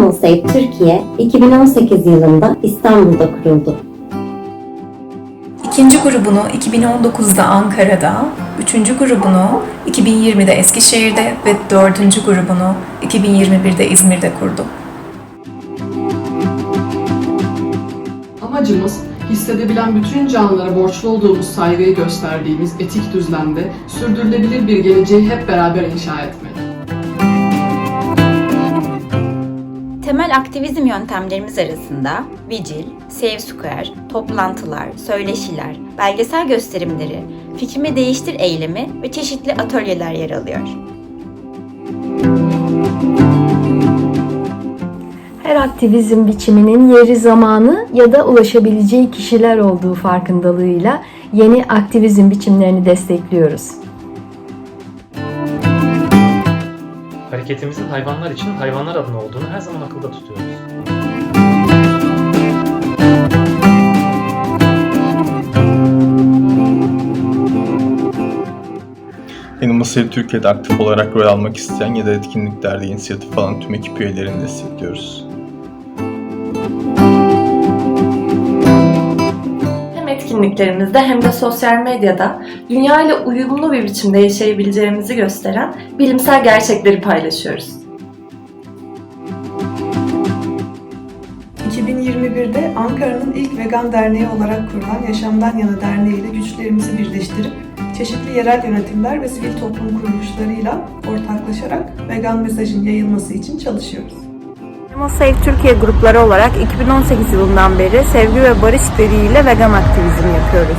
Animal Save Türkiye 2018 yılında İstanbul'da kuruldu. İkinci grubunu 2019'da Ankara'da, üçüncü grubunu 2020'de Eskişehir'de ve dördüncü grubunu 2021'de İzmir'de kurdum. Amacımız hissedebilen bütün canlılara borçlu olduğumuz saygıyı gösterdiğimiz etik düzlemde sürdürülebilir bir geleceği hep beraber inşa etmek. Temel aktivizm yöntemlerimiz arasında vigil, save square, toplantılar, söyleşiler, belgesel gösterimleri, fikrimi değiştir eylemi ve çeşitli atölyeler yer alıyor. Her aktivizm biçiminin yeri zamanı ya da ulaşabileceği kişiler olduğu farkındalığıyla yeni aktivizm biçimlerini destekliyoruz. Hareketimizin hayvanlar için hayvanlar adına olduğunu her zaman akılda tutuyoruz. Animal Save Türkiye'de aktif olarak rol almak isteyen ya da etkinliklerde inisiyatif alan tüm ekip üyelerini destekliyoruz. Etkinliklerimizde hem de sosyal medyada dünya ile uyumlu bir biçimde yaşayabileceğimizi gösteren bilimsel gerçekleri paylaşıyoruz. 2021'de Ankara'nın ilk vegan derneği olarak kurulan Yaşamdan Yana Derneği ile güçlerimizi birleştirip çeşitli yerel yönetimler ve sivil toplum kuruluşlarıyla ortaklaşarak vegan mesajın yayılması için çalışıyoruz. Animal Save Türkiye grupları olarak 2018 yılından beri sevgi ve barış diliyle vegan aktivizm yapıyoruz.